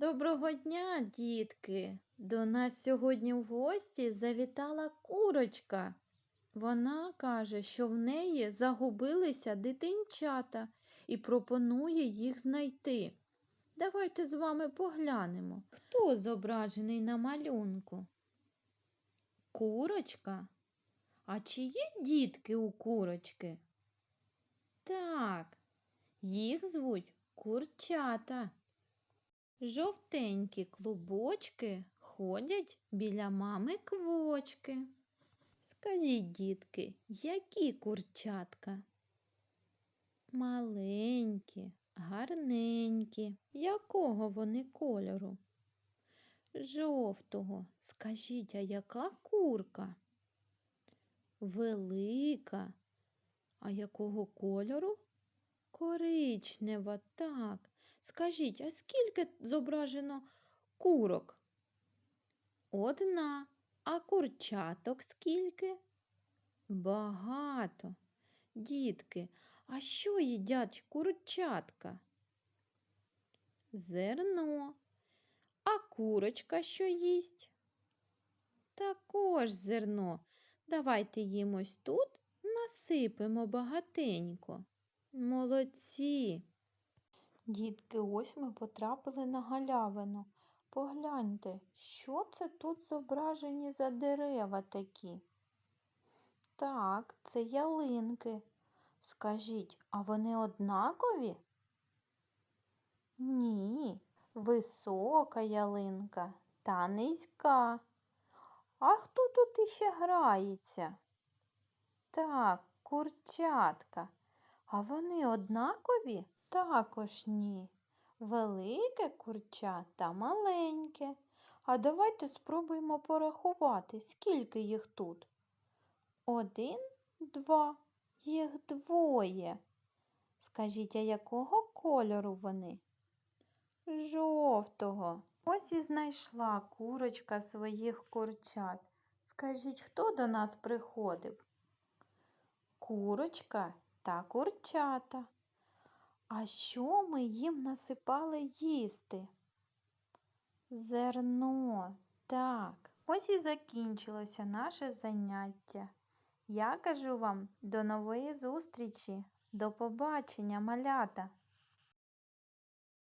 Доброго дня, дітки! До нас сьогодні в гості завітала курочка. Вона каже, що в неї загубилися дитинчата і пропонує їх знайти. Давайте з вами поглянемо, хто зображений на малюнку. Курочка? А чи є дітки у курочки? Так, їх звуть курчата. Жовтенькі клубочки ходять біля мами квочки. Скажіть, дітки, які курчатка? Маленькі, гарненькі. Якого вони кольору? Жовтого. Скажіть, а яка курка? Велика. А якого кольору? Коричнева, так. Скажіть, а скільки зображено курок? Одна. А курчаток скільки? Багато. Дітки, а що їдять курчатка? Зерно. А курочка що їсть? Також зерно. Давайте їм ось тут насипемо багатенько. Молодці. Дітки, ось ми потрапили на галявину. Погляньте, що це тут зображені за дерева такі? Так, це ялинки. Скажіть, а вони однакові? Ні, висока ялинка та низька. А хто тут іще грається? Так, курчатка. А вони однакові? Також ні. Велике курча та маленьке. А давайте спробуємо порахувати, скільки їх тут. Один, два, їх двоє. Скажіть, а якого кольору вони? Жовтого. Ось і знайшла курочка своїх курчат. Скажіть, хто до нас приходив? Курочка та курчата. А що ми їм насипали їсти? Зерно, так. Ось і закінчилося наше заняття. Я кажу вам до нової зустрічі, до побачення, малята!